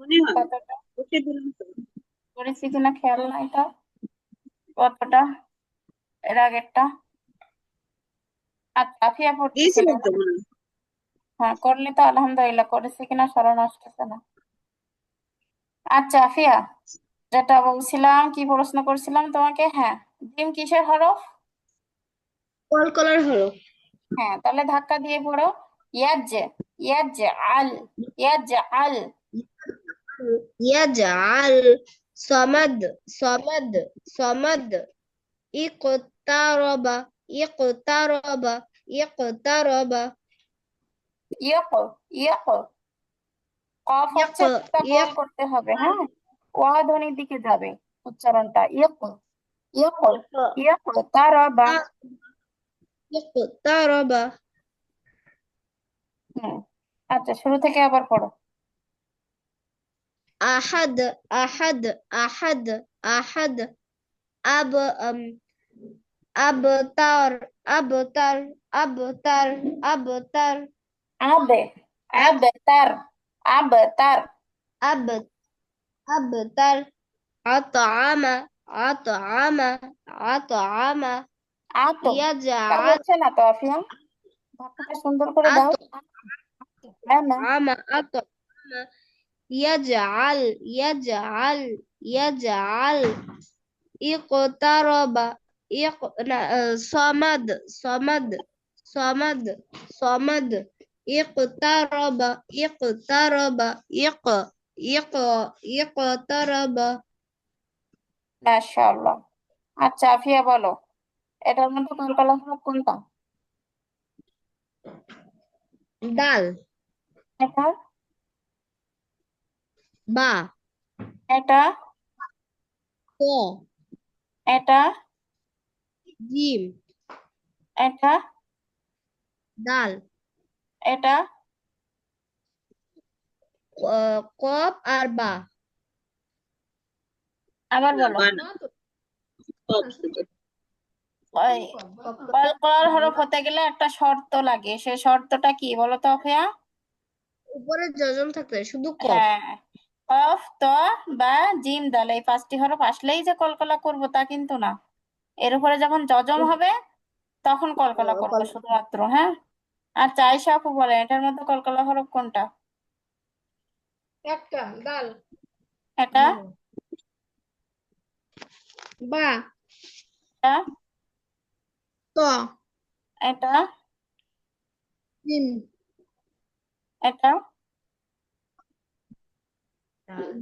মনে হয়? কতটা? দিলাম তো। করেছি কিনা খেয়াল নাই তো। কতটা? এর আগেরটা। আচ্ছা আফিয়া হয়। করলে তো আলহামদুলিল্লাহ। করেছে কিনা স্মরণ আসতেছে না। আচ্ছা আফিয়া যেটা বলছিলাম কি প্রশ্ন করছিলাম তোমাকে? হ্যাঁ জিম কিসের হরফ? কলকলার হরফ। হ্যাঁ তাহলে ধাক্কা দিয়ে পড়ো। ইয়াজ ইয়াজ আল ইয়াজ আল। يجعل صمد صمد صمد اقترب اقترب اقترب ইয়ক ইয়ক কফ হচ্ছে ইয়ক, একটা গোল ইয়ক। করতে হবে হ্যাঁ ওয়া ধ্বনির দিকে যাবে উচ্চারণটা ইয়ক ইয়ক ইয়ক তারাবা اقترب হুম আচ্ছা শুরু থেকে আবার পড়ো أحد أحد أحد أحد أب أم أبتر أبتر أبتر أبتر আবে আবতার আবতার أب أبتر أطعم أطعم أطعم আতো তা يجعل হচ্ছে না তো আফিয়া ধাক্কাটা সুন্দর করে দাও না না أطعم أطعم يجعل يجعل يجعل اقترب اق... لا، آه، صمد صمد صمد صمد اقترب اقترب اق اق اقترب মাশাআল্লাহ আচ্ছা আফিয়া বলো এটার মধ্যে কলকলা হরফ কোনটা دال এটা বা এটা ক এটা জিম এটা ডাল এটা কপ আর বা। আবার বলো। হরফ হতে গেলে একটা শর্ত লাগে। সে শর্তটা কি বলতো অফিয়া? উপরে যজন থাকে শুধু ক। হ্যাঁ। কফ ত বা জিম দাল। এই পাঁচটি হরফ আসলেই যে কলকলা করব তা কিন্তু না। এর উপরে যখন যজম হবে তখন কলকলা করব। শুধুমাত্র হ্যাঁ? আচ্ছা আয়শা আপু বলেন এটার মধ্যে কলকলা হরফ কোনটা? একটা দাল। এটা বা। এটা ত। এটা জিম এটা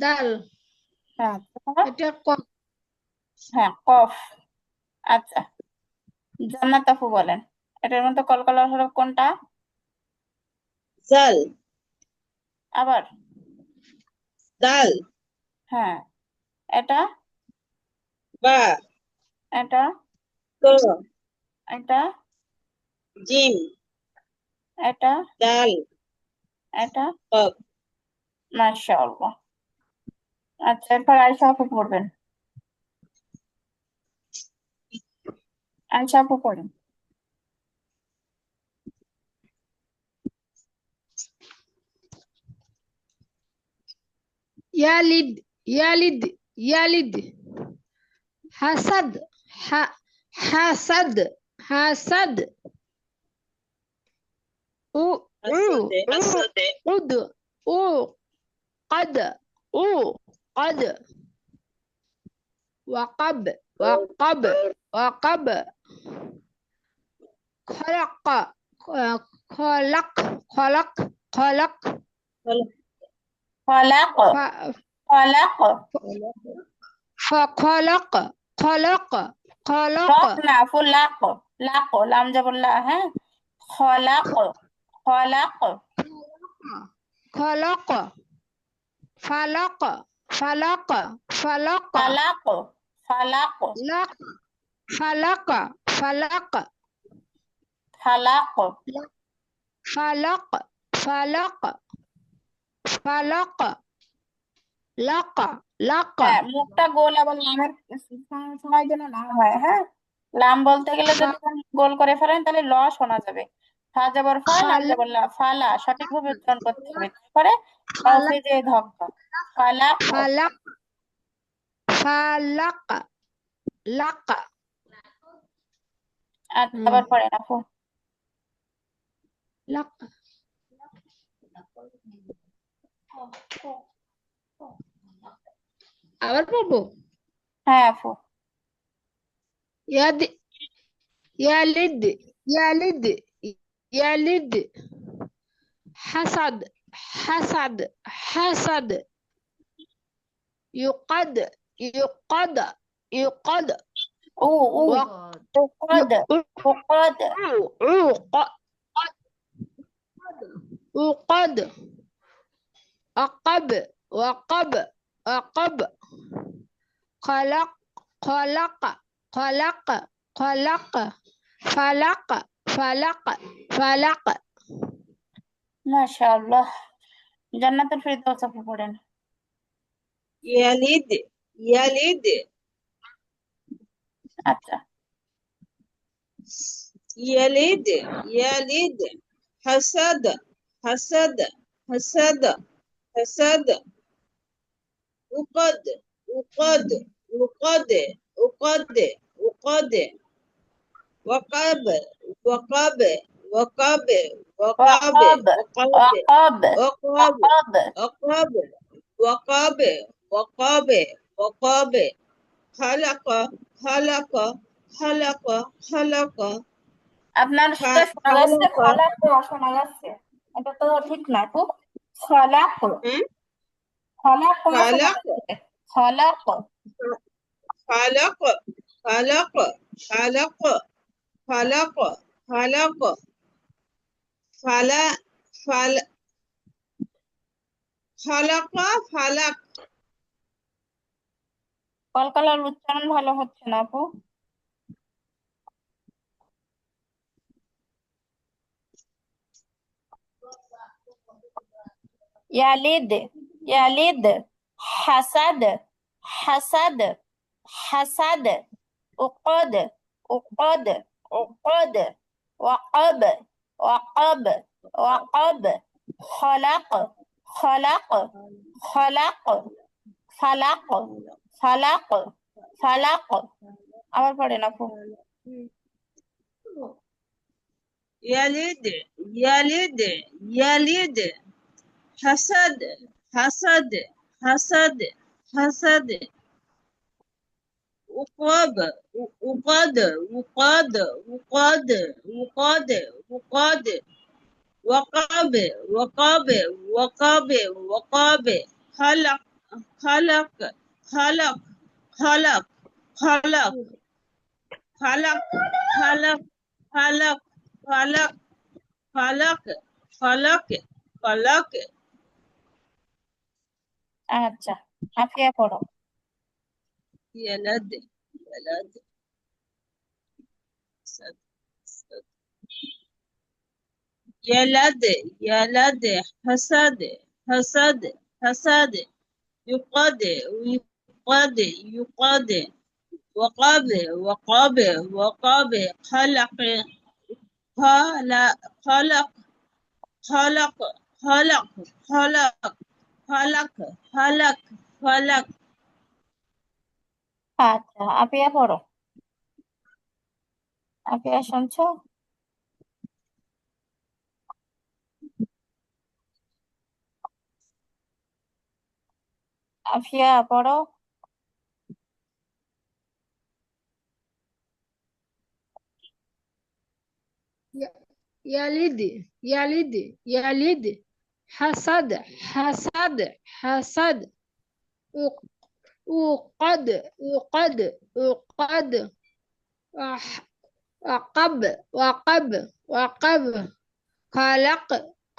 দাল হ্যাঁ এটা কফ। হ্যাঁ কফ। আচ্ছা জান্নাত আপু বলেন। এটার মধ্যে কলকলার হরফ কোনটা? জাল। আবার? দাল হ্যাঁ এটা? বা। এটা? তো। এটা? জিম। এটা? দাল এটা? কফ। মাশাআল্লাহ। আচ্ছা এরপর আয়শা আপু পড়বেন আয়শা আপু পড়েন يلد يلد يلد حسد ح حسد حسد أو أو আসতে আসতে قد أو قد وقب وقب وقب. خلق خلق خلق خلق. خلق. خلق خلق. فخلق خلق خلق. معفول لق. لق لام جبر لا ها. خلق. خلق خلق. فلق. ফালাক ফালাক ফালাক ফালাক লাক ফালাক ফালাক ফালাক ফালাক ফালাক ফালাক লাক লাক মুখটা গোল এবং লামের সময় যেন না হয় হ্যাঁ? লাম বলতে গেলে যদি গোল করে ফেলেন তাহলে ল শোনা যাবে। ফা যাবার ফা লাম যাবার লা ফালা সঠিকভাবে উচ্চারণ করতে হবে। তারপরে কাউকে যে ধক্কা ফালা। ফালা। ফালাক লাক আর যাবার পরে না ফো লাক আবার পড়ব? হ্যাঁ ফো ইয়াদ ইয়ালিদ ইয়ালিদ يلد. حسد. حسد. حسد. يقد. يقد. يقد. عقد عقد عقد عقب وقب. وقب قلق قلق قلق قلق فلق فلق فلق فلق মাশাআল্লাহ জান্নাতুল ফেরদৌস আপু পড়েন يلد يلد আচ্ছা يلد يلد حسد حسد حسد حسد وقد وقد وقد وقد وقد وقب وقب وقب وقب وقب وقب وقب وقب وقب وقب وقب خلق خلق خلق خلق আপনার সেটা শোনা যাচ্ছে খালাক। খলাক শোনা যাচ্ছে এটা তো ঠিক না আপু খলাক হুম? খলাক শোনা খালাক। যাচ্ছে খলাক فلق فلق فلا فل ফলক ফলক কলকলার উচ্চারণ ভালো হচ্ছে না আপু يلد يلد حسد حسد حسد اقعد اقعد وقد وقب وقب وقب. خلق خلق خلق خلق خلق خلق. আবার পড়েন আপু। يلد يلد يلد حسد حسد حسد حسد وقاب وقاد وقاد وقاد وقاد وقاد وقاب وقاب وقاب وقاب خلق خلق خلق خلق خلق خلق خلق خلق فلق فلق فلق فلق আচ্ছা আফিয়া পড়ো يلد يلد صد صد يلد يلد حسد حسد حسد. يقاد يقاد يقاد. وقاب وقاب وقاب. خلق خلق خلق خلق خلق. خلق خلق خلق. আচ্ছা আপিয়া পড়ো আপিয়া শুনছো আফিয়া পড়ো يلد يلد يلد حسد حسد حسد وق- وقد وقد وقد وقب وقب وقب خلق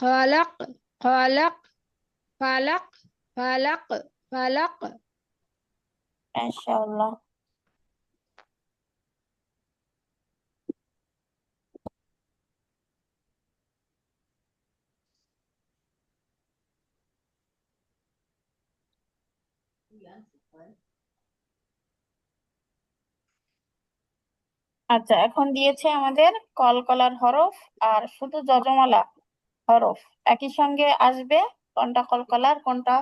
خلق خلق. خلق خلق خلق. ما شاء الله. আচ্ছা এখন দিয়েছে আমাদের কলকলার হরফ আর শুধু যজমালা হরফ। একই সঙ্গে আসবে কোনটা কলকলার কোনটা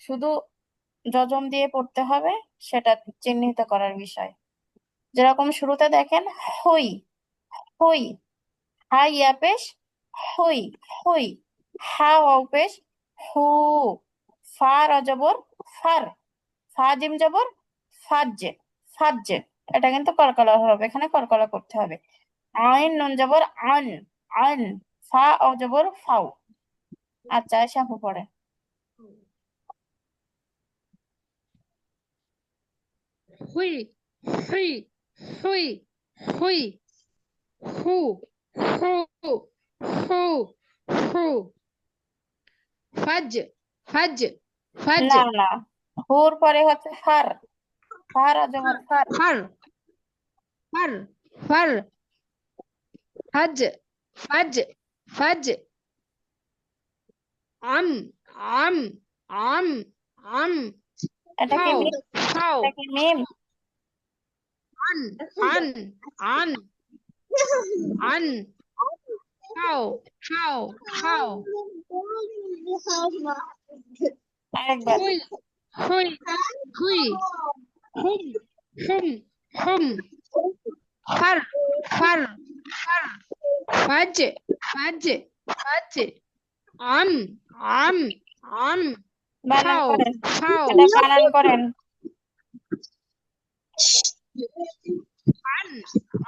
শুধু যজম দিয়ে পড়তে হবে, সেটা চিহ্নিত করার বিষয়। যেরকম শুরুতে দেখেন, হই হই হা ইয়া পেশ হই হই হা ওয়াও হু ফা রা জবর ফার ফা জিম জবর ফাজ্জে ফাজ্জে। এটা কিন্তু কলকলা হবে এখানে কলকলা করতে হবে। আইন নুন জবর আন আন ফা ও জবর ফাও আচ্ছা আপু পড়ে হুই হুই হুই হুই হু হু হু হু। ফাজ ফাজ ফাজ না না। হুর পরে হচ্ছে ফার ফার ও জবর ফার ফার ফার ফার ফাজ ফাজ ফাজ আম আম আম আম এটা কি খাও মিম খাও এটা কি মিম আন আন আন আন খাও খাও খাও আরেকবার হুই হুম হুম হুম ফার ফার ফার ফাজ ফাজ ফাজ আম আম আম বানান খাও খাও বানান করেন আন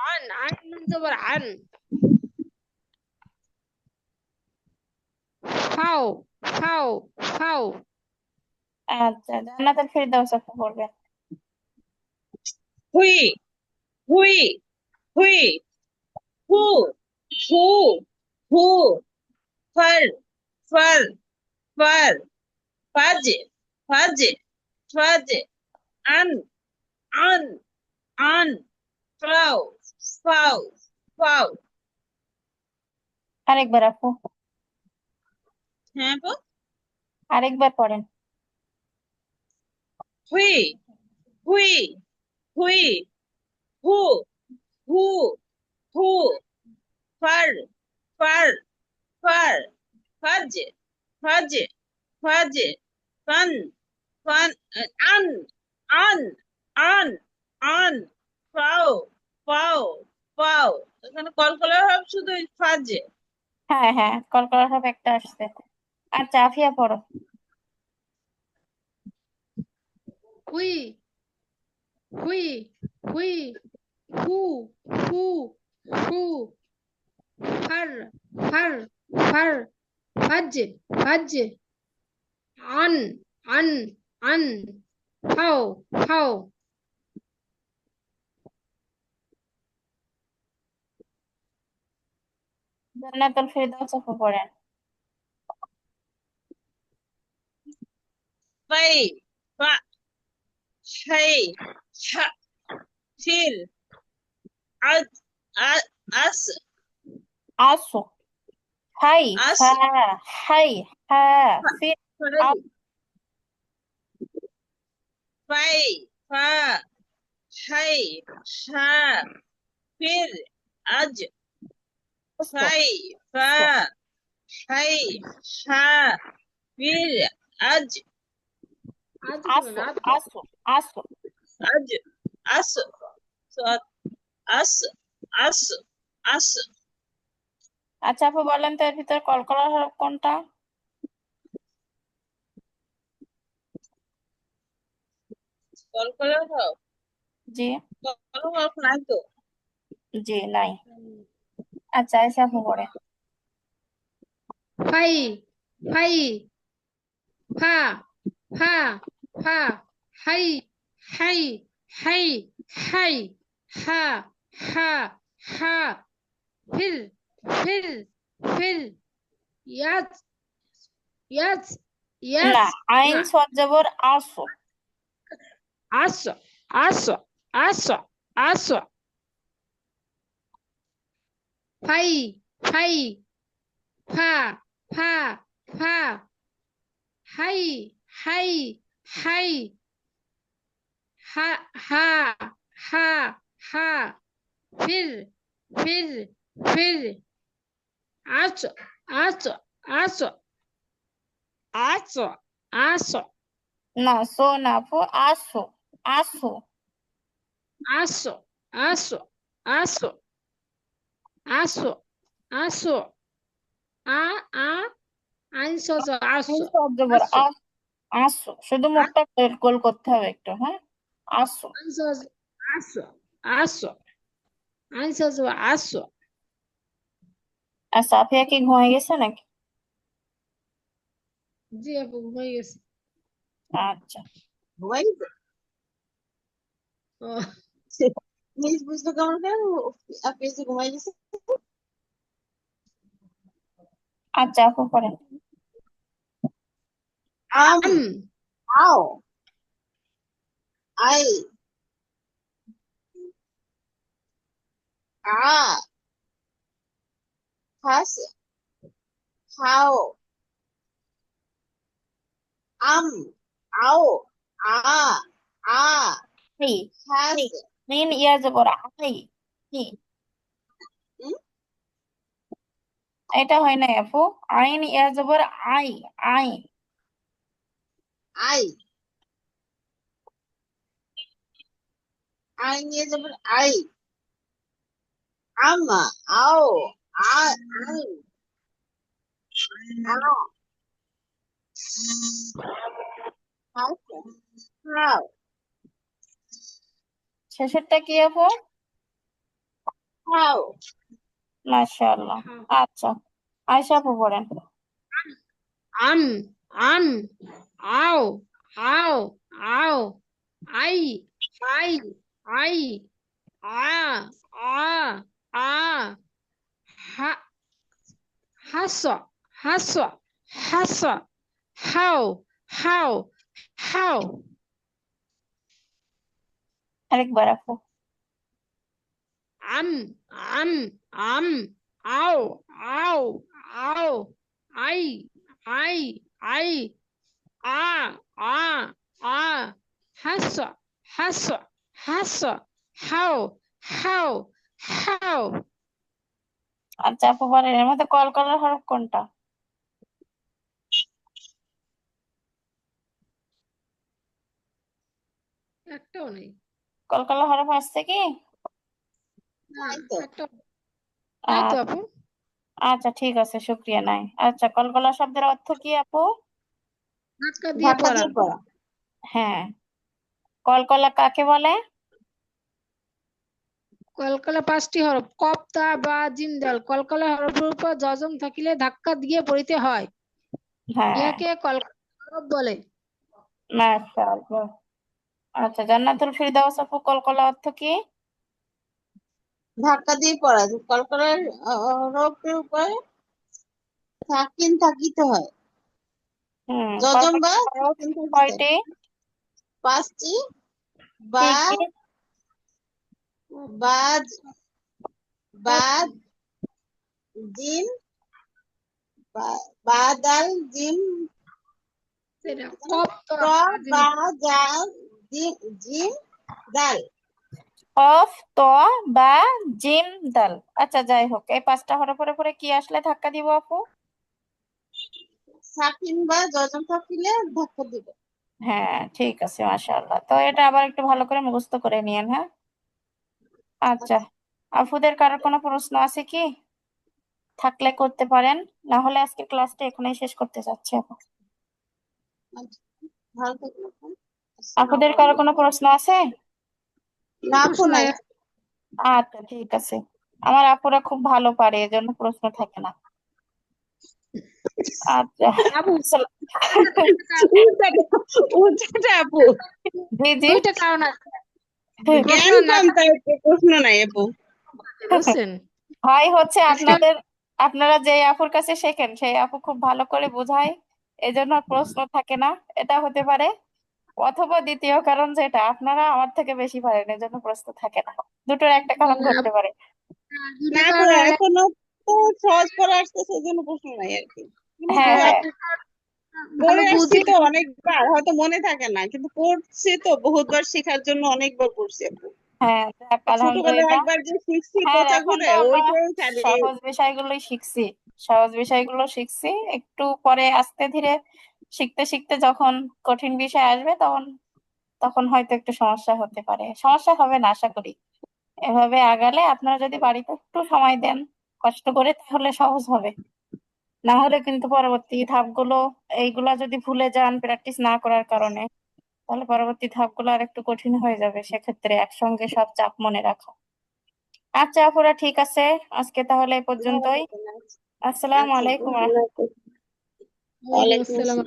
আন আন জবর আন খাও খাও খাও আচ্ছা জান্নাতুল ফেরদাউস আপু পড়বেন হুই হুই হুই হু হু হু ফর ফর ফর ফাজ ফাজ ফাজ আন আন আন ফাও ফাও ফাও। আরেকবার আপু। হ্যাঁ আপু? আরেকবার পড়েন। হুই হুই হুই হু হু হু ফর ফর ফর ফাজ ফাজ ফাজ ফান ফান আন আন আন আন ফাও ফাও ফাও এখানে কলকলা হবে শুধু ফাজে হ্যাঁ হ্যাঁ কলকলার হবে একটা আসছে। আচ্ছা আফিয়া পড়ো। হুই হুই হুই হু হু হু ফার ফার ফার ফাজ ফাজ আন আন আন খাও খাও জান্নাতুল ফেরদাউস আপু পড়েন ফাই ফা শাই শা ফিল আদ আ- আস আসো হাই আস হা হাই হা ফির ফাই আস ফাই ফা শাই শা ফির আজ আসো ফাই ফা শাই সাত আস আস আস আচ্ছা আপু বলেন তো এর ভিতরে কলকলার হরফ কোনটা? কলকলা হও জি। কলকলা হও নাই তো? জি নাই। আচ্ছা এসে আপু পড়ে। ফাই ফাই ফা ফা ফা। হাই হাই হাই হাই হা হা হা ফির ফির ফির ইয়াজ ইয়াজ ইয়াজ না আইন না সদ জবর আসো আসো আসো আসো আসো ফাই ফাই ফা ফা ফা হাই হাই হাই হা হা হা হা ফির ফির ফির আসো আসো আসো আসো আসো না সো না আপু আসো আসো Aso, aso, aso, aso, aso. A, a, আইন সজ আসো। আসো শুধু মুখটা গোল করতে হবে একটু হ্যাঁ আসো আইন সজ aso, aso. আইন সজ aso. আর সাফিয়া কি ঘুমিয়ে গেছে নাকি জি আপু হয়ে গেছে আচ্ছা ঘুমাই গেছে? ও, ইংলিশ বুঝলো কেমন করে আপনি এসে ঘুমাই গেছে আচ্ছা আপু পড়েন আম আম আও আই আ হাস হাও আম আও আ আ এই হাস মিন ইয়া জবর আই কি এটা হয় না আপু আইন ইয়া জবর আই আই আই আই নিয়ে যাবেন আই আম আও আ আই শেষেরটা কি আপু? হাও মাশাআল্লাহ। আচ্ছা আয়শা আপু পড়েন। আম আম আও আও আও আই আই। আই আ আ আ হা হাস হাস হাস হাও হাও হাও। আরেকবার আপু আম আম আম আও আও আও আই আই আই আ আ আ হাস হাস। হাস হাও হাও হাও। আচ্ছা আপু বলেন এর মধ্যে কলকলার হরফ কোনটা? একটাও নেই। কলকলা হরফ আসছে কি? আপু। আচ্ছা ঠিক আছে শুক্রিয়া নাই। আচ্ছা কলকলা শব্দের অর্থ কি আপু? দিয়ে পড়া। হ্যাঁ। কলকলা কাকে বলে? কলকলা পাঁচটি হরফ। কপ তা বা জিম দাল। কলকলা হরফের উপর জজম থাকিলে ধাক্কা দিয়ে পড়িতে হয়। হ্যাঁ। ইহাকে কলকলা হরফ বলে। মাশাআল্লাহ। আচ্ছা জান্নাতুল ফিরদাউস আপু কলকলা অর্থ কি? ধাক্কা দিয়ে পড়া। কলকলার রোপের উপরে থাকিন থাকিতে হয়। হুম যজম বা হয়। কয়টি? পাঁচটি বা কি বাদ বাদ জিম বাদাল জিম দাল। ত বা দাল। আচ্ছা যাই হোক এই পাঁচটা হরফের উপরে কি আসলে ধাক্কা দিব আপু? সাকিন বা যজম থাকিলে ধাক্কা দিবে। হ্যাঁ ঠিক আছে মাশাআল্লাহ। তো এটা আবার একটু ভালো করে মুখস্থ করে নিয়েন হ্যাঁ? আচ্ছা। আফুদের কারোর কোনো প্রশ্ন আছে কি? থাকলে করতে পারেন। না হলে আজকে ক্লাসটা এখানেই শেষ করতে চাচ্ছি আপু। আপুদের কারও কোনো প্রশ্ন আছে? না আচ্ছা ঠিক আছে। আমার আপুরা খুব ভালো পারে এজন্য প্রশ্ন থাকে না। আচ্ছা। আপু জি জি। কারণ আছে। প্রশ্ন নাই আপু। বুঝছেন ভাই হচ্ছে আপনাদের আপনারা যে আপুর কাছে শেখেন সেই আপু খুব ভালো করে বোঝায়। এজন্য প্রশ্ন থাকে না এটা হতে পারে। অথবা দ্বিতীয় কারণ যেটা আপনারা আমার থেকে বেশি পারেন এজন্য প্রশ্ন থাকে না। দুটোর একটা কারণ ঘটতে পারে। না এখনও তো সহজ পড়া আসছে সেজন্য প্রশ্ন নাই আর কি। হ্যাঁ। হ্যাঁ। পড়ে আসছি তো অনেকবার হয়তো মনে থাকে না কিন্তু পড়ছি তো বহুতবার শেখার জন্য অনেকবার পড়ছি আপু হ্যাঁ হ্যাঁ চালিয়ে সহজ বিষয়গুলোই শিখছি সহজ বিষয়গুলো শিখছি। একটু পরে আস্তে ধীরে শিখতে শিখতে যখন কঠিন বিষয় আসবে তখন তখন হয়তো একটু সমস্যা হতে পারে। সমস্যা হবে না আশা করি। এভাবে আগালে আপনারা যদি বাড়িতে একটু সময় দেন কষ্ট করে তাহলে সহজ হবে। না হলে কিন্তু পরবর্তী ধাপগুলো এইগুলা যদি ভুলে যান প্র্যাকটিস না করার কারণে তাহলে পরবর্তী ধাপগুলো আর একটু কঠিন হয়ে যাবে। সেক্ষেত্রে একসঙ্গে সব চাপ মনে রাখা। আচ্ছা আপুরা ঠিক আছে? আজকে তাহলে এ পর্যন্তই। আসসালামু। আলাইকুম। আলাইকুম আসসালাম।